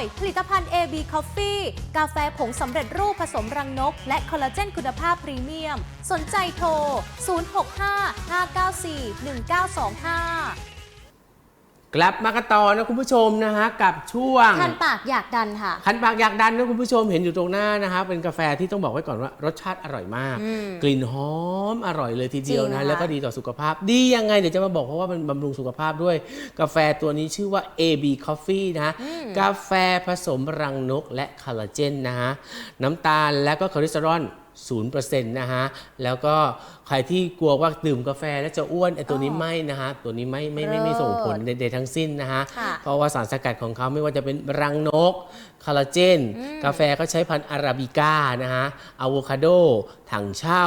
ย ผลิตภัณฑ์ AB Coffee กาแฟผงสำเร็จรูปผสมรังนก และคอลลาเจนคุณภาพพรีเมียม สนใจโทร 065-594-1925 กลับมากันต่อนะคุณผู้ชมนะฮะกับช่วง คันปากอยากดันค่ะ คันปากอยากดันนะคุณผู้ชมเห็นอยู่ตรงหน้านะฮะเป็นกาแฟที่ต้องบอกไว้ก่อนว่ารสชาติอร่อยมาก อืมกลิ่นหอมอร่อยเลยทีเดียวจริงนะค่ะแล้วก็ดีต่อสุขภาพ ดียังไงเดี๋ยวจะมาบอกเพราะว่ามันบำรุงสุขภาพด้วย กาแฟตัวนี้ชื่อว่า AB Coffee นะฮะกาแฟผสมรังนกและคอลลาเจนนะฮะน้ำตาลและก็คอเลสเตอรอล 0%นะฮะ แล้วก็ใครที่กลัวว่าดื่มกาแฟแล้วจะอ้วนไอ้ตัวนี้อ๋อไม่นะฮะ ตัวนี้ไม่ไม่ไม่ไม่เลิศส่งผลใดๆทั้งสิ้นนะฮะ ค่ะเพราะว่าสารสกัดของเขาไม่ว่าจะเป็นรังนก คอลลาเจนกาแฟก็ใช้พันธุ์อาราบิก้านะฮะอะโวคาโด ถังเช่า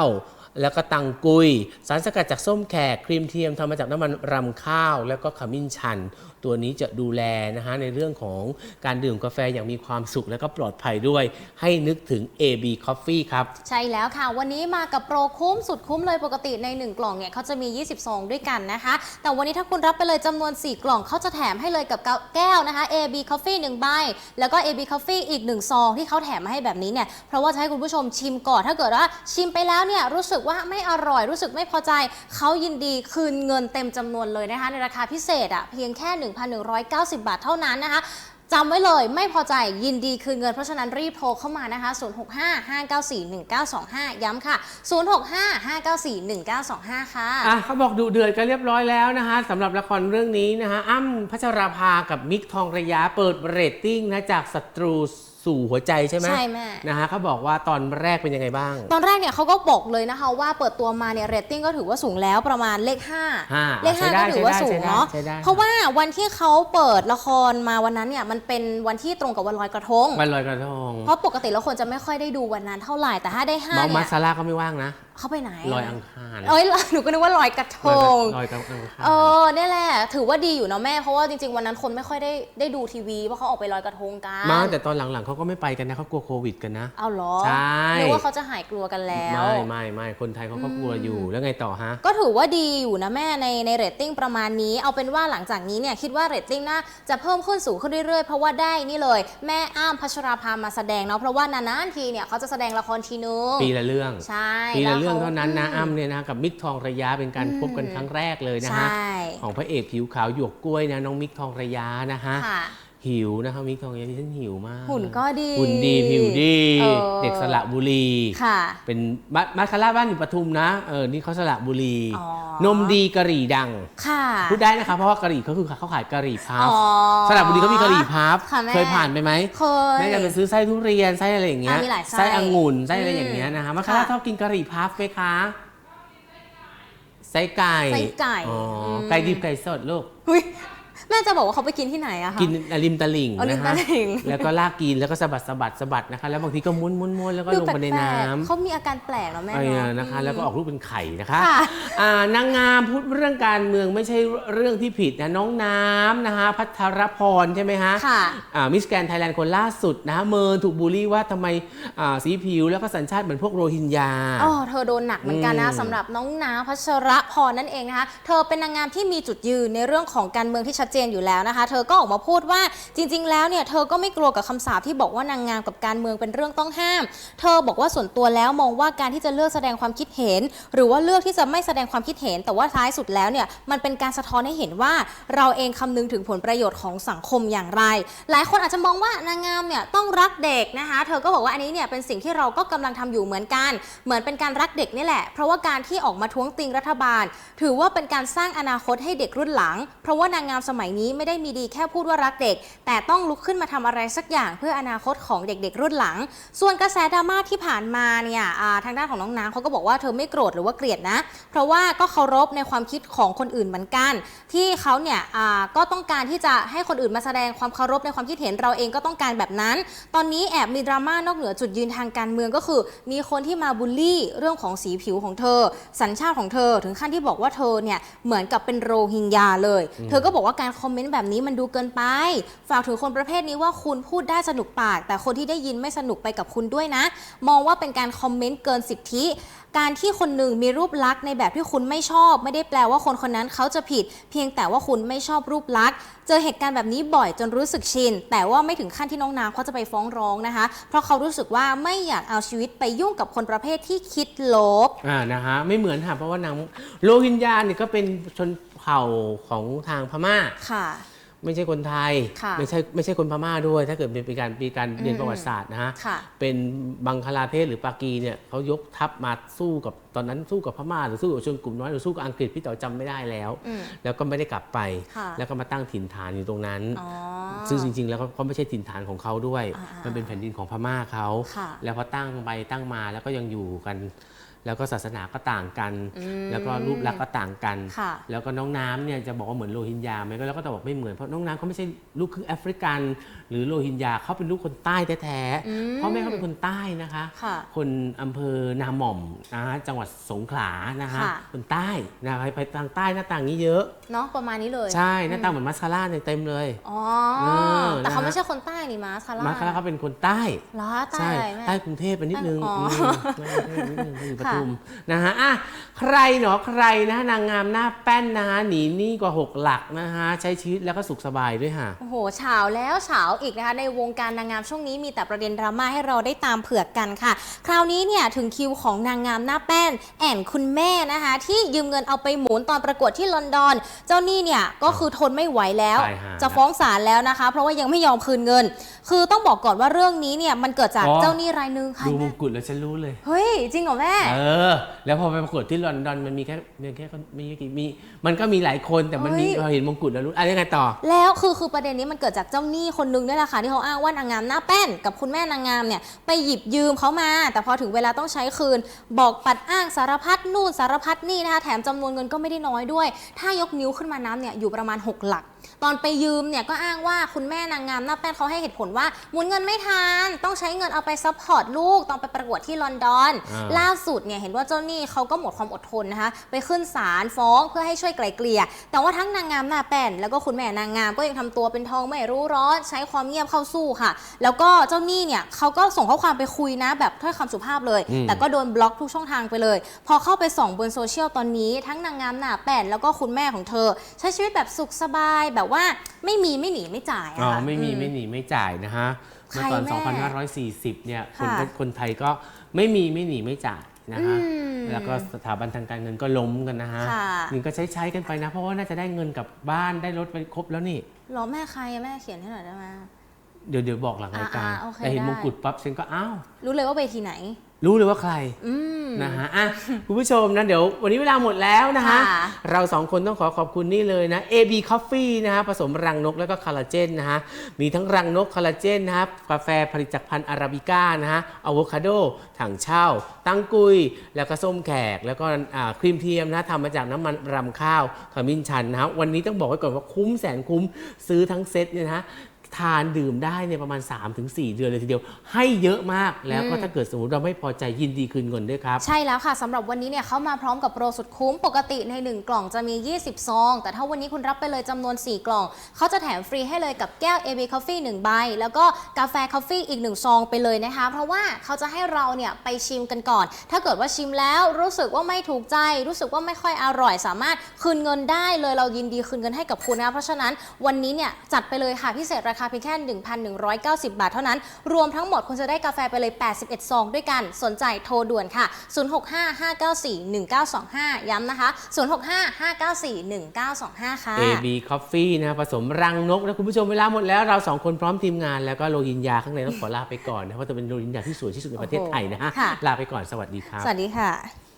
แล้วก็ตังกุย สารสกัดจากส้มแขก ครีมเทียมทำมาจากน้ำมันรำข้าว แล้วก็ขมิ้นชัน ตัวนี้จะดูแลนะฮะในเรื่องของการดื่มกาแฟอย่างมีความสุขและก็ปลอดภัยด้วย ให้นึกถึง AB Coffee ครับ ใช่แล้วค่ะ วันนี้มากับโปรคุ้มสุดคุ้มเลยปกติใน 1 กล่องเนี่ยเขาจะมี20ซองด้วยกันนะคะ แต่วันนี้ถ้าคุณรับไปเลยจำนวน 4 กล่องเขาจะแถมให้เลยกับแก้วนะคะ AB Coffee 1ใบแล้วก็ AB Coffee อีก1ซองที่เขาแถมมาให้แบบนี้เนี่ยเพราะว่าจะให้คุณผู้ชมชิมก่อนถ้าเกิดว่าชิมไปแล้วเนี่ยรู้สึกว่าไม่อร่อยรู้สึกไม่พอใจเขายินดีคืนเงินเต็มจำนวนเลยนะคะในราคาพิเศษอะเพียงแค่1,190 บาทเท่านั้นนะคะจำไว้เลยไม่พอใจยินดีคืนเงินเพราะฉะนั้นรีบโทรเข้ามานะคะ 0655941925 ย้ำค่ะ 0655941925 ค่ะ อะเขาบอกดูเดือดกันเรียบร้อยแล้วนะคะสำหรับละครเรื่องนี้นะคะอ้ำพัชราภากับมิกทองระยะเปิดเรตติ้งนะจากศัตรู สู่หัวใจใช่ไหมใช่แม่นะฮะเขาบอกว่าตอนแรกเป็นยังไงบ้าง ตอนแรกเนี่ยเขาก็บอกเลยนะคะว่าเปิดตัวมาเนี่ยเรตติ้งก็ถือว่าสูงแล้วประมาณเลขห้า5เลขใช้ได้5ก็ถือว่าสูงเนาะใช้ได้ใช้ได้เพราะว่าวันที่เขาเปิดละครมาวันนั้นเนี่ยมันเป็นวันที่ตรงกับวันลอยกระทงวันลอยกระทงเพราะปกติแล้วคนจะไม่ค่อยได้ดูวันนั้นเท่าไหร่แต่ถ้าได้มอ5งมาเนี่ยซาร่าก็ไม่ว่างนะ เขาไปไหนลอยอังคารเอ้ยหนูก็นึกว่าลอยกระทงลอยกระทงเออเนี่ยแหละ ถือว่าดีอยู่เนาะแม่เพราะว่าจริงๆวันนั้นคนไม่ค่อยได้ได้ดูทีวีเพราะเขาออกไปลอยกระทงกันมาแต่ตอนหลังๆเขาก็ไม่ไปกันนะเขากลัวโควิดกันนะเอาเหรอใช่นึกว่าเขาจะหายกลัวกันแล้วไม่ไม่ไม่คนไทยเขาก็กลัวอยู่แล้วไงต่อฮะก็ถือว่าดีอยู่นะแม่ในในเรตติ้งประมาณนี้ เอาเป็นว่าหลังจากนี้เนี่ยคิดว่าเรตติ้งน่าจะเพิ่มขึ้นสูงขึ้นเรื่อยๆเพราะว่าได้นี่เลย แม่อ้ำพัชราภามาแสดงเนาะเพราะว่านานๆทีเนี่ยเขาจะแสดงละครทีนึงปีละเรื่องใช่ปีละแวเรื่องขเท่านั้นนะมอ้ำเนี่ยนะกับมิกทองระยะเป็นการพบกันครั้งแรกเลยนะใช่ฮะของพระเอกผิวขาวหยวกกล้วยนะน้องมิกทองระยะนะฮะค่ะ หิวนะคะมิกทองระยะที่ฉันหิวมากหุ่นก็ดีหุ่นดีผิวดีเออเด็กสระบุรีค่ะ เป็นบ้านมาคาร่าบ้านอยู่ปทุมนะเออนี่เขาสระบุรีอ๋อนมดีกะหรี่ดังค่ะพูดได้นะคะเพราะว่ากะหรี่เขาคือเขาขายกะหรี่พับอ๋อสระบุรีเขามีกะหรี่พับค่ะแม่เคยผ่านไปไหมเคยแม่จะไปซื้อไส้ทุเรียนไส้อะไรอย่างเงี้ยอะมีหลายไส้องุ่นไส้อะไรอย่างเงี้ยนะคะมาคาร่าค่ะชอบกินกะหรี่พับไหมคะไส้ไก่ไส้ไก่อ๋ออมไก่ดิบไก่สดลูก อุ๊ยแม่จะบอกว่าเขาไปกินที่ไหนอะคะกินริมตลิ่งอ๋อรินะมตคะลิ่งแล้วก็ลากกินแล้วก็สะบัดสะบัดสะบัดนะคะ แล้วบางทีก็ม้วนม้วนม้วนแล้วก็ลงไปในน้ดูแปลกๆำเขามีอาการแปลกเนาะแม่เออเนาะ นะคะแล้วก็ออกรูปเป็นไข่นะคะค่ะอ่านางงามพูดเรื่องการเมืองไม่ใช่เรื่องที่ผิดนะน้องน้ำนะคะพัทรพรใช่ไหมฮะค่ะอ่ามิสแกรนไทยแลนด์คนล่าสุดนะฮะเมินถูกบูลลี่ว่าทำไมอ่าสีผิวแล้วก็สัญชาติเหมือนพวกโรฮิงญา อ๋อเธอโดนหนักเหมือนกันนะอืมสำหรับน้องนาพัชรพรนั่นเองนะคะ เธอเป็นนางงามที่มีจุดยืนในเรื่องของการเมืองที่ชัดเจนอยู่แล้วนะคะ เธอก็ออกมาพูดว่าจริง ๆ แล้วเนี่ยเธอก็ไม่กลัวกับคำสาปที่บอกว่านางงามกับการเมืองเป็นเรื่องต้องห้าม เธอบอกว่าส่วนตัวแล้วมองว่าการที่จะเลือกแสดงความคิดเห็น หรือว่าเลือกที่จะไม่แสดงความคิดเห็น แต่ว่าท้ายสุดแล้วเนี่ยมันเป็นการสะท้อนให้เห็นว่าเราเองคำนึงถึงผลประโยชน์ของสังคมอย่างไร หลายคนอาจจะมองว่านางงามเนี่ยต้องรักเด็กนะคะ เธอก็บอกว่าอันนี้เนี่ยเป็นสิ่งที่เราก็กำลังทำอยู่เหมือนกัน เหมือนเป็นการรักเด็กนี่แหละ เพราะว่าการที่ออกมาท้วงติงรัฐบาล ถือว่าเป็นการสร้างอนาคตให้เด็กรุ่นหลัง เพราะว่านางงามสมัยนี้ไม่ได้มีดีแค่พูดว่ารักเด็ก แต่ต้องลุกขึ้นมาทำอะไรสักอย่างเพื่ออนาคตของเด็กๆ รุ่นหลัง ส่วนกระแสดราม่าที่ผ่านมาเนี่ยทางด้านของน้องน้ำเขาก็บอกว่าเธอไม่โกรธหรือว่าเกลียดนะ เพราะว่าก็เคารพในความคิดของคนอื่นเหมือนกัน ที่เขาเนี่ยก็ต้องการที่จะให้คนอื่นมาแสดงความเคารพในความคิดเห็นเราเองก็ต้องการแบบนั้น ตอนนี้แอบมีดราม่านอกเหนือจุดยืนทางการเมืองก็คือ มีคนที่มาบูลลี่เรื่องของสีผิวของเธอ สัญชาติของเธอ ถึงขั้นที่บอกว่าเธอเนี่ยเหมือนกับเป็นโรฮิงญาเลย เธอก็บอกว่าการคอมเมนต์แบบนี้มันดูเกินไป ฝากถึงคนประเภทนี้ว่าคุณพูดได้สนุกปาก แต่คนที่ได้ยินไม่สนุกไปกับคุณด้วยนะ มองว่าเป็นการคอมเมนต์เกินสิทธิ การที่คนหนึ่งมีรูปลักษณ์ในแบบที่คุณไม่ชอบ ไม่ได้แปลว่าคนคนนั้นเขาจะผิด เพียงแต่ว่าคุณไม่ชอบรูปลักษณ์ เจอเหตุการณ์แบบนี้บ่อยจนรู้สึกชิน แต่ว่าไม่ถึงขั้นที่น้องนางเขาจะไปฟ้องร้องนะคะ เพราะเขารู้สึกว่าไม่อยากเอาชีวิตไปยุ่งกับคนประเภทที่คิดลบ อ่านะฮะไม่เหมือนค่ะเพราะว่านางโรฮิงญาเนี่ยก็เป็นชน เผ่าของทางพม่า ค่ะ ไม่ใช่คนไทย ค่ะไม่ใช่ไม่ใช่คนพม่าด้วย ถ้าเกิดเป็นการมีการเรียนประวัติศาสตร์นะฮะค่ะเป็นบังคลาเทศหรือปากีเนี่ยเขายกทัพมาสู้กับตอนนั้นสู้กับพม่าหรือสู้กับชนกลุ่มน้อยหรือสู้กับอังกฤษพี่เต๋อจำไม่ได้แล้ว อืมแล้วก็ไม่ได้กลับไป ค่ะ แล้วก็มาตั้งถิ่นฐานอยู่ตรงนั้น อ๋อ ซึ่งจริง ๆ แล้วก็ก็ไม่ใช่ถิ่นฐานของเขาด้วย อ่าๆมันเป็นแผ่นดินของพม่าเขา ค่ะ แล้วพอตั้งไปตั้งมาแล้วก็ยังอยู่กัน แล้วก็ศาสนาก็ต่างกันอืมแล้วก็รูปลักษณ์ก็ต่างกันค่ะแล้วก็น้องน้ำเนี่ยจะบอกว่าเหมือนโรฮิงญาไหมก็แล้วก็ต้องบอกไม่เหมือนเพราะน้องน้ำเขาไม่ใช่ลูกครึ่งแอฟริกัน หรือโรฮิงญาเขาเป็นลูกคนใต้แท้อืมๆพ่อแม่เขาเป็นคนใต้นะคะค่ะคนอำเภอนาหม่อมนะฮะจังหวัดสงขลานะคะค่ะ คนใต้นะไปไปทางใต้หน้าต่างนี้เยอะ เนาะประมาณนี้เลย ใช่หน้าตาเหมือนมัสคาร่าเนี่ยเต็มเลย อ๋อ เออแต่เขานะฮะ ไม่ใช่คนใต้นี่มาสคาร่ามัสคาร่าเขาเป็นคนใต้ เหรอใต้ใช่อะไรแม่ ใต้กรุงเทพไปนิดนึงอ๋ออืมใต้กรุงเทพนิดนึงอยู่ปค่ะทุมนะฮะอะใครเนาะใครนะนางงามหน้าแป้นนะฮะหนีหนี้กว่า 6 หลักนะฮะ ใช้ชีวิตแล้วก็สุขสบายด้วยค่ะ โอ้โหเฉาวแล้วเฉาวอีกนะคะในวงการนางงามช่วงนี้มีแต่ประเด็นดราม่าให้เราได้ตามเผือกกันค่ะ คราวนี้เนี่ยถึงคิวของนางงามหน้าแป้น แอนคุณแม่นะคะ ที่ยืมเงินเอาไปหมุนตอนประกวดที่ลอนดอน เจ้าหนี้เนี่ยก็คือทนไม่ไหวแล้วตายห่าจะฟ้องศาลแล้วนะคะ เพราะว่ายังไม่ยอมคืนเงิน คือต้องบอกก่อนว่าเรื่องนี้เนี่ยมันเกิดจากอ๋อ เจ้าหนี้รายหนึงค่ะดูมแม่งกุฎแล้วฉันรู้เลย เฮ้ยจริงเหรอแม่ เออ แล้วพอไปประกวดที่ลอนดอนมันมีแค่มีแค่คนมีกี่มี มันก็มีหลายคนแต่มันมีเฮ้ย พอเห็นมงกุฎแล้วรู้อะไรยังไงต่อ แล้วคือคือประเด็นนี้มันเกิดจากเจ้าหนี้คนนึงนี่แหละค่ะที่เขาอ้างว่านางงามหน้าแป้น กับคุณแม่นางงามเนี่ยไปหยิบยืมเขามา แต่พอถึงเวลาต้องใช้คืน บอกปัดอ้างสารพัดนู่นสารพัดนี่นะคะแถมจำนวนเงินก็ไม่ได้น้อยด้วย ถ้ายกนิ้วขึ้นมาน้ำเนี่ยอยู่ประมาณ 6 หลักตอนไปยืมเนี่ยก็อ้างว่าคุณแม่นางงามหน้าแป้นเขาให้เหตุผลว่าหมุนเงินไม่ทันต้องใช้เงินเอาไปซัพพอร์ตลูกตอนไปประกวดที่ลอนดอน อ่า ล่าสุดเนี่ยเห็นว่าเจ้าหนี้เขาก็หมดความอดทนนะคะ ไปขึ้นศาลฟ้องเพื่อให้ช่วยไกล่เกลี่ย แต่ว่าทั้งนางงามหน้าแป้นแล้วก็คุณแม่นางงามก็ยังทำตัวเป็นทองไม่รู้ร้อน ใช้ความเงียบเข้าสู้ค่ะ แล้วก็เจ้าหนี้เนี่ยเขาก็ส่งข้อความไปคุยนะ แบบถ้อยคำสุภาพเลย อืม แต่ก็โดนบล็อกทุกช่องทางไปเลย พอเข้าไปส่องบนโซเชียลตอนนี้ ทั้งนางงามหน้าแป้นแล้วก็คุณแม่ของเธอ ใช้ชีวิตแบบสุขสบายแบบว่าไม่มีไม่หนีไม่จ่ายอะอ๋อค่ะไม่มีอื ไม่หนีไม่จ่ายนะฮะใครเมื่อตอนแม่2540 เนี่ยคนค่ะคนไทยก็ไม่มีไม่หนีไม่จ่ายนะฮะอืมแล้วก็สถาบันทางการเงินก็ล้มกันนะฮะค่ะ นี่ก็ใช้ใช้กันไปนะ เพราะว่าน่าจะได้เงินกลับบ้านได้รถไปครบแล้วนี่รอแม่ใครอะแม่เขียนให้หน่อยได้ไหม เดี๋ยวเดี๋ยวบอกหลังรายการอ่าๆโอเคแต่เห็นได้ มงกุฎปั๊บฉันก็อ้าว รู้เลยว่าเวทีไหน รู้เลยว่าใครอืม นะฮะอะคุณผู้ชมนะเดี๋ยววันนี้เวลาหมดแล้วนะฮะ ค่ะ เราสองคนต้องขอขอบคุณนี่เลยนะ AB Coffee นะฮะผสมรังนกแล้วก็คอลลาเจนนะฮะ มีทั้งรังนกคอลลาเจนนะครับกาแฟผลิตจากพันธุ์อาราบิก้านะฮะอะโวคาโดถังเช่า ตังกุย แล้วก็ส้มแขก แล้วก็อ่าครีมเทียมนะทำมาจากน้ำมันรำข้าวขมิ้นชันนะฮะวันนี้ต้องบอกไว้ก่อนว่าคุ้มแสนคุ้มซื้อทั้งเซ็ตเนี่ยนะฮะ ทานดื่มได้เนี่ยประมาณ 3-4 เดือนเลยทีเดียว ให้เยอะมากแล้วก็ถ้าเกิดสมมติเราไม่พอใจยินดีคืนเงินด้วยครับ ใช่แล้วค่ะสำหรับวันนี้เนี่ยเขามาพร้อมกับโปรสุดคุ้มปกติใน 1 กล่องจะมี 20 ซอง แต่ถ้าวันนี้คุณรับไปเลยจำนวน 4 กล่อง เขาจะแถมฟรีให้เลยกับแก้ว AB Coffee 1ใบ แล้วก็กาแฟ Coffee อีก 1 ซองไปเลยนะคะ เพราะว่าเขาจะให้เราเนี่ยไปชิมกันก่อน ถ้าเกิดว่าชิมแล้วรู้สึกว่าไม่ถูกใจ รู้สึกว่าไม่ค่อยอร่อย สามารถคืนเงินได้เลยเรายินดีคืนเงินให้กับคุณนะคะเพราะฉะนั้นวันนี้เนี่ยจัดไปเลยค่ะพิเศษราคาเพียงแค่ 1,190 บาทเท่านั้น รวมทั้งหมดคุณจะได้กาแฟไปเลย 81 ซองด้วยกัน สนใจโทรด่วนค่ะ 0655941925 ย้ำนะคะ 0655941925 ค่ะ AB Coffee นะผสมรังนกนะคุณผู้ชมเวลาหมดแล้วเราสองคนพร้อมทีมงานแล้วก็โรฮิงญาข้างในต้องขอลาไปก่อนนะเพราะจะเป็นโรฮิงญาที่สวยที่สุดในประเทศไทยนะฮะค่ะ ลาไปก่อนสวัสดีครับ สวัสดีค่ะ